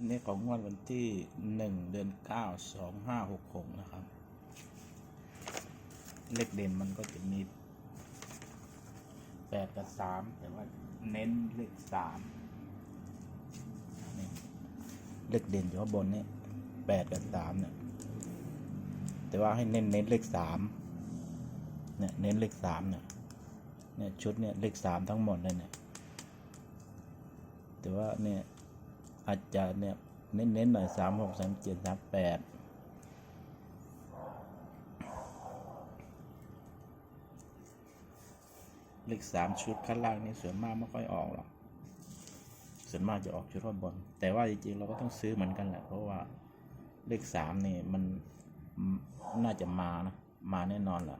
อันนี้ของงวดวันที่หนึ่งเดือนเก้าสองห้าหกหกนะครับ เลขเด่นมันก็จะมีแปดกับสามแต่ว่าเน้นเลขสามเลขเด่นอยู่ข้างบนนี่แปดกับสามเนี่ย แต่ว่าให้เน้นเน้นเลขสามเนี่ยเน้นเลขสามเนี่ยเนี่ยชุดเนี่ยเลขสามทั้งหมดเลยเนี่ยแต่ว่าเนี่ย อาจจะเนี่ยเน้นๆหน่อยสามหกสามเจ็ดสามแปดเลขสามชุดข้างล่างนี่ส่วนมากไม่ค่อยออกหรอก ส่วนมากจะออกชุดข้างบน แต่ว่าจริงๆเราก็ต้องซื้อเหมือนกันแหละ เพราะว่าเลขสามนี่มันน่าจะมานะ มาแน่นอนแหละ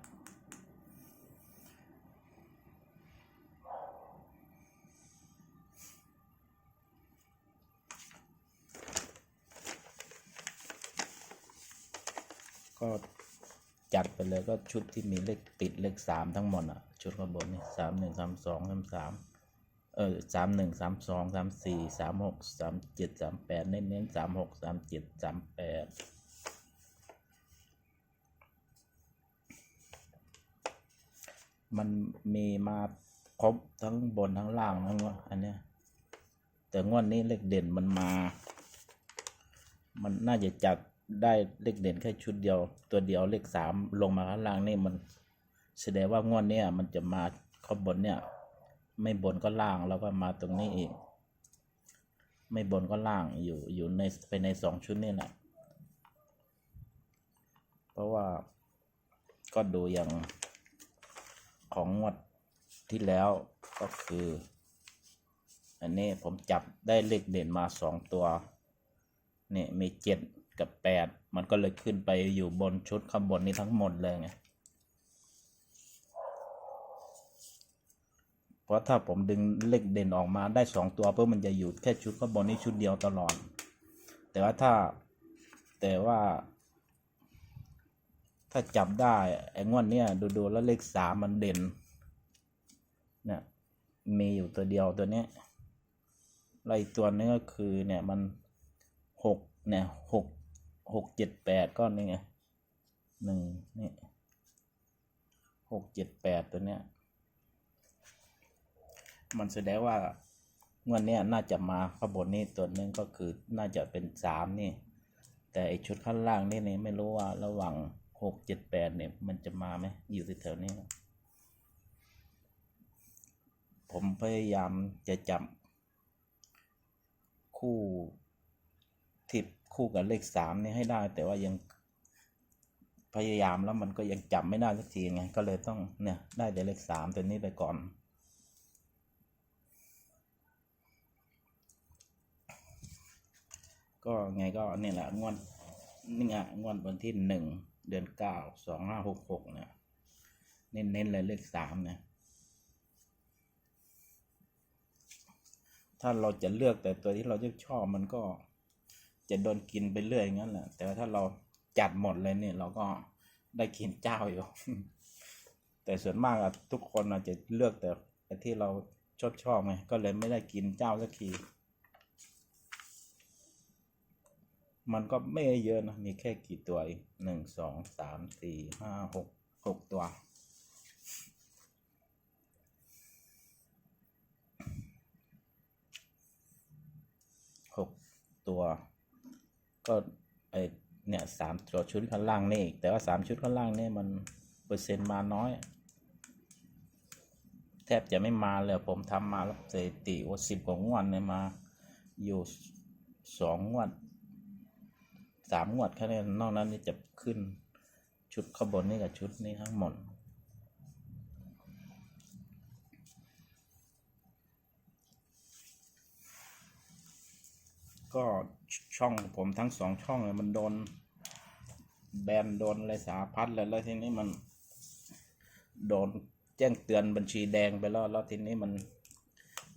ก็จัดไปเลยก็ชุดที่มีเลขติดเลขสามทั้งหมดอะ ชุดข้างบนนี่สามหนึ่งสามสองสามสามเออสามหนึ่งสามสองสามสี่สามหกสามเจ็ดสามแปดเน้นเน้นสามหกสามเจ็ดสามแปดมันมีมาครบทั้งบนทั้งล่างทั้งว่าอันเนี้ยแต่งวดนี้เลขเด่นมันมา มันน่าจะจัด ได้เลขเด่นแค่ชุดเดียว ตัวเดียวเลขสามลงมาข้างล่างนี่มัน แสดงว่างวดเนี้ยมันจะมาข้างบนเนี่ย ไม่บนก็ล่างแล้วก็มาตรงนี้อีก ไม่บนก็ล่างอยู่อยู่ในไปในสองชุดนี่แหละเพราะว่าก็ดูอย่างของงวดที่แล้วก็คือ อันนี้ผมจับได้เลขเด่นมาสองตัวเนี่ยมีเจ็ด กับแปดมันก็เลยขึ้นไปอยู่บนชุดข้างบนนี้ทั้งหมดเลยไงเพราะถ้าผมดึงเลขเด่นออกมาได้สองตัวเพื่อมันจะอยู่แค่ชุดข้างบนนี้ชุดเดียวตลอด แต่ว่าถ้าแต่ว่า ถ้าจับได้ไอ้งวดเนี้ยดูๆแล้วเลขสามมันเด่นเนี่ยมีอยู่ตัวเดียวตัวเนี้ยแล้วอีกตัวนึงก็คือเนี่ยมันหกเนี่ยหก หกเจ็ดแปดก้อนนี่ไงหนึ่งนี่หกเจ็ดแปดตัวเนี้ย มันแสดงว่างวดเนี้ยน่าจะมาข้างบนนี่ตัวนึงก็คือน่าจะเป็นสามนี่ แต่ไอชุดข้างล่างนี่นี่ไม่รู้ว่าระหว่างหกเจ็ดแปดเนี่ยมันจะมาไหมอยู่แถวๆนี้ ผมพยายามจะจับคู่ทิป คู่กับเลขสามนี่ให้ได้ แต่ว่ายังพยายามแล้วมันก็ยังจับไม่ได้สักทีไงก็เลยต้องเนี่ยได้แต่เลขสามตัวนี้ไปก่อน ก็ไงก็เนี่ยแหละงวดนี่ไงงวดวันที่หนึ่งเดือนเก้าสองห้าหกหกเนี่ยเน้นๆเลยเลขสามเนี่ยถ้าเราจะเลือกแต่ตัวที่เราชอบมันก็ จะโดนกินไปเรื่อยงั้นแหละ แต่ว่าถ้าเราจัดหมดเลยเนี่ย เราก็ได้กินเจ้าอยู่ แต่ส่วนมากอะทุกคนอาจจะเลือกแต่แต่ที่เราชอบชอบไงก็เลยไม่ได้กินเจ้าสักที มันก็ไม่เยอะนะ มีแค่กี่ตัวเองหนึ่งสองสามสี่ห้าหกหกตัวหกตัว ก็ไอเนี่ยสามตัวชุดข้างล่างนี่แต่ว่าสามชุดข้างล่างนี่มันเปอร์เซ็นต์มาน้อย แทบจะไม่มาเลยผมทำมาแล้วสถิติว่าสิบกว่างวดเนี่ยมาอยู่สองงวดสามงวดแค่นั้นนอกนั้นนี่จะขึ้นชุดข้าบนนี่กับชุดนี้ทั้งหมดก็ ช่องผมทั้งสองช่องเลยมันโดน แบนโดนอะไรสาพัดเลยแล้วทีนี้มัน โดนแจ้งเตือนบัญชีแดงไปแล้วแล้วทีนี้มัน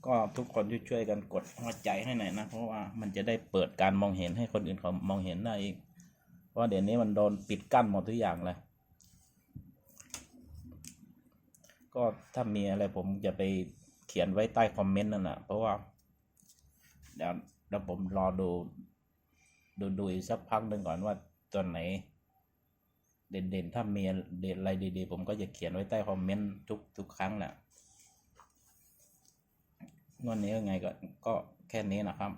ก็ทุกคนช่วยกันกดหัวใจให้หน่อยนะ เพราะว่ามันจะได้เปิดการมองเห็นให้คนอื่นเขามองเห็นได้อีกเพราะเดี๋ยวนี้มันโดนปิดกั้นหมดทุกอย่างเลยก็ถ้ามีอะไรผมจะไปเขียนไว้ใต้คอมเมนต์นั่นแหะเพราะว่าเดี๋ยว แล้วผมรอดู ดูดูอีกสักพักหนึ่งก่อนว่าตัวไหน เด่นๆ ถ้ามีเด่นอะไรดีๆ ผมก็จะเขียนไว้ใต้คอมเมนต์ทุกทุกครั้งแหละงวดนี้ยังไงก็ก็แค่นี้นะครับ